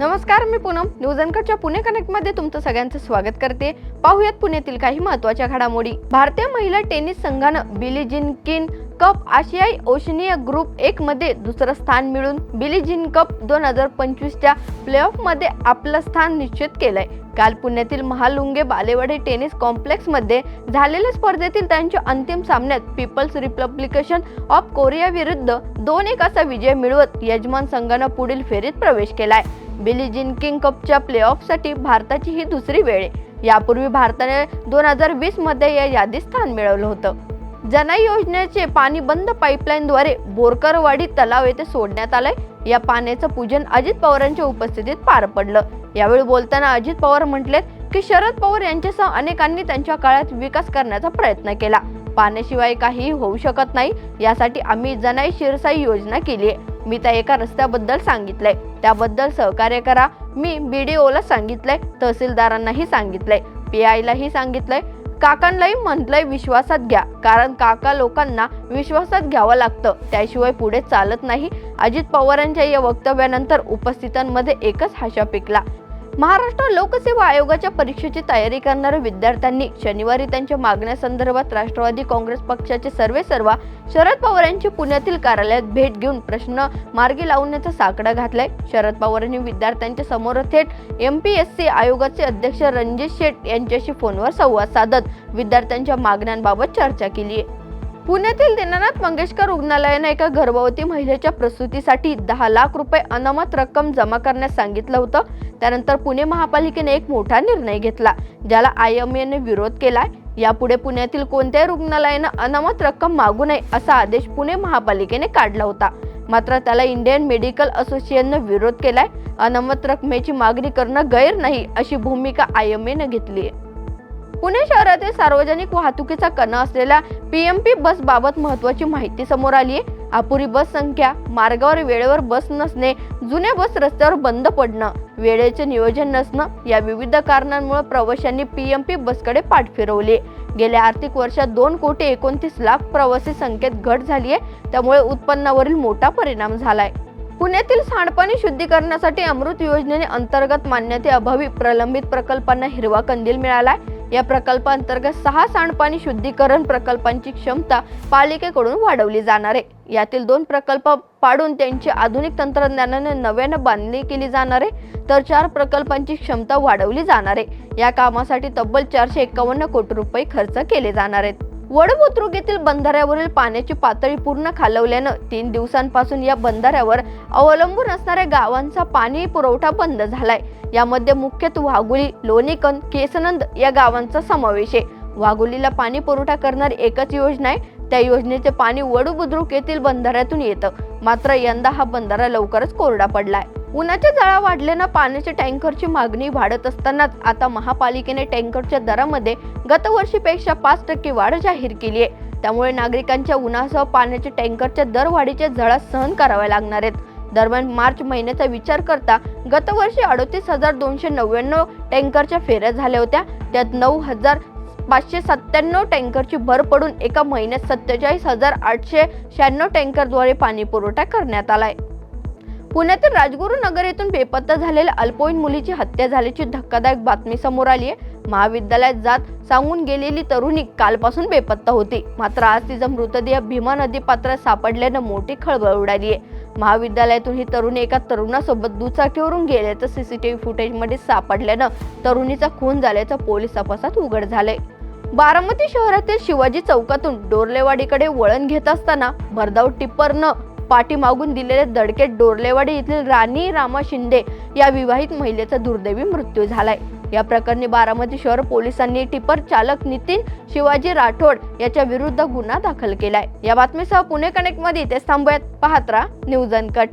नमस्कार मी पूनम. न्यूज पुणे कनेक्टमध्ये तुमचं सगळ्यांचं स्वागत करते. पाहूयात पुण्यातील काही महत्त्वाच्या घडामोडी. भारतीय महिला टेनिस संघानं बिली जिनकिन कप आशियाई ओशनिया ग्रुप एक मध्ये दुसरं स्थान मिळून बिली जिन कप दोन हजार पंचवीसच्या प्लेऑफमध्ये आपलं स्थान निश्चित केलंय. काल पुण्यातील महालुंगे बालेवाडी टेनिस कॉम्प्लेक्समध्ये झालेल्या स्पर्धेतील त्यांच्या अंतिम सामन्यात पीपल्स रिपब्लिकेशन ऑफ कोरिया विरुद्ध दोन एक असा विजय मिळवत यजमान संघानं पुढील फेरीत प्रवेश केलाय. बिली जिन किंग कपच्या प्लेऑफसाठी भारताची ही दुसरी वेळ आहे. यापूर्वी भारताने दोन हजार वीसमध्ये या यादीत स्थान मिळवलं होतं. जनाई योजनेचे पाणी बंद पाईपलाईनद्वारे बोरकरवाडी तलाव येथे सोडण्यात आलंय. या पाण्याचं पूजन अजित पवारांच्या उपस्थितीत पार पडलं. यावेळी बोलताना अजित पवार म्हटले की शरद पवार यांच्यासह अनेकांनी त्यांच्या काळात विकास करण्याचा प्रयत्न केला. पाण्याशिवाय काहीही होऊ शकत नाही. यासाठी आम्ही जनाई शिरसाई योजना केली आहे. मी त्या एका रस्त्याबद्दल सांगितलंय. त्याबद्दल सहकार्य करा. मी बी डी ओला सांगितलंय. तहसीलदारांनाही सांगितलंय. पी आयलाही सांगितलंय. काकांनाही म्हटलंय विश्वासात घ्या. कारण काका लोकांना विश्वासात घ्यावं लागतं. त्याशिवाय पुढे चालत नाही. अजित पवारांच्या या वक्तव्यानंतर उपस्थितांमध्ये एकच हाशा पिकला. महाराष्ट्र लोकसेवा आयोगाच्या परीक्षेची तयारी करणाऱ्या विद्यार्थ्यांनी शनिवारी त्यांच्या मागण्यासंदर्भात राष्ट्रवादी काँग्रेस पक्षाचे सर्वे सर्वा शरद पवार यांची पुण्यातील कार्यालयात भेट घेऊन प्रश्न मार्गी लावण्याचा साकडा घातलाय. शरद पवारांनी विद्यार्थ्यांच्या समोर थेट एम पी एस सी आयोगाचे अध्यक्ष रणजित शेठ यांच्याशी फोनवर संवाद साधत विद्यार्थ्यांच्या मागण्यांबाबत चर्चा केली. आहे पुण्यातील दीनानाथ मंगेशकर रुग्णालयाने एका गर्भवती महिलेच्या प्रसूतीसाठी दहा लाख रुपये अनामत रक्कम जमा करण्यास सांगितलं होतं. त्यानंतर पुणे महापालिकेने एक मोठा निर्णय घेतला ज्याला आय एम एने विरोध केलाय. यापुढे पुण्यातील कोणत्याही रुग्णालयानं अनामत रक्कम मागू नये असा आदेश पुणे महापालिकेने काढला होता. मात्र त्याला इंडियन मेडिकल असोसिएशननं विरोध केलाय. अनामत रकमेची मागणी करणं गैर नाही अशी भूमिका आय एम एनं घेतली आहे पुणे शहरातील सार्वजनिक वाहतुकीचा कणा असलेल्या पीएमपी बस बाबत महत्वाची माहिती समोर आली आहे. अपुरी बस संख्या मार्गावर वेळेवर बस नसणे जुन्या बस रस्त्यावर बंद पडणं वेळेचे नियोजन नसणं या विविध कारणांमुळे प्रवाशांनी पीएमपी बसकडे पाठ फिरवली गेल्या आर्थिक वर्षात दोन कोटी एकोणतीस लाख प्रवासी संख्येत घट झाली आहे. त्यामुळे उत्पन्नावरील मोठा परिणाम झालाय. पुण्यातील सांडपाणी शुद्धीकरणासाठी अमृत योजनेने अंतर्गत मान्यतेअभावी प्रलंबित प्रकल्पांना हिरवा कंदील मिळालाय. या प्रकल्पांतर्गत सहा सांडपाणी शुद्धीकरण प्रकल्पांची क्षमता पालिकेकडून वाढवली जाणार आहे. यातील दोन प्रकल्प पाडून त्यांची आधुनिक तंत्रज्ञानाने नव्यानं बांधणी केली जाणार आहे तर चार प्रकल्पांची क्षमता वाढवली जाणार आहे. या कामासाठी तब्बल चारशे एकावन्न कोटी रुपये खर्च केले जाणार आहेत. वडबुद्रुक येथील बंधाऱ्यावरील पाण्याची पातळी पूर्ण खालवल्यानं तीन दिवसांपासून या बंधाऱ्यावर अवलंबून असणाऱ्या गावांचा पाणी पुरवठा बंद झालाय. यामध्ये मुख्यतः वाघुली लोणीकंद केसनंद या गावांचा समावेश आहे. वाघुलीला पाणी पुरवठा करणारी एकच योजना आहे. त्या योजनेचे पाणी वडुबुद्रुक येथील बंधाऱ्यातून येतं. मात्र यंदा हा बंधारा लवकरच कोरडा पडलाय. उन्हाच्या जळा वाढल्यानं पाण्याच्या टँकरची मागणी वाढत असतानाच आता महापालिकेने टँकरच्या दरामध्ये गतवर्षीपेक्षा पाच टक्के वाढ जाहीर केली आहे. त्यामुळे नागरिकांच्या उन्हासह पाण्याच्या टँकरच्या दरवाढीच्या झळा सहन कराव्या लागणार आहेत. दरम्यान मार्च महिन्याचा विचार करता गतवर्षी अडतीस हजार दोनशे नव्याण्णव टँकरच्या फेऱ्या झाल्या होत्या. त्यात नऊ हजार पाचशे सत्त्याण्णव टँकरची भर पडून एका महिन्यात सत्तेचाळीस हजार आठशे शहाण्णव टँकरद्वारे पाणी पुरवठा करण्यात आलाय. पुण्यातील राजगुरू नगर येथून बेपत्ता झालेल्या अल्पवयीन मुलीची हत्या झाल्याची धक्कादायक बातमी समोर आली आहे. महाविद्यालयात जात सांगून गेलेली तरुणी कालपासून बेपत्ता होती. मात्र आज तिचा मृतदेह भीमा नदी पात्रात सापडल्यानं मोठी खळबळ उडाली आहे. महाविद्यालयातून ही तरुणी एका तरुणासोबत दुचाकीवरून गेल्याचं सीसीटीव्ही फुटेजमध्ये सापडल्यानं तरुणीचा खून झाल्याचं पोलीस तपासात उघड झालंय. बारामती शहरातील शिवाजी चौकातून डोरलेवाडीकडे वळण घेत असताना भरधाव टिप्परनं पाठीमागून दिलेले दडके डोरलेवाडी येथील राणी रामा शिंदे या विवाहित महिलेचा दुर्दैवी मृत्यू झालाय. या प्रकरणी बारामती शहर पोलिसांनी टिपर चालक नितीन शिवाजी राठोड याच्या विरुद्ध गुन्हा दाखल केलाय. या बातमीसह पुणे कनेक्टमध्ये ते थांबत पाहत राहा न्यूज अनकट.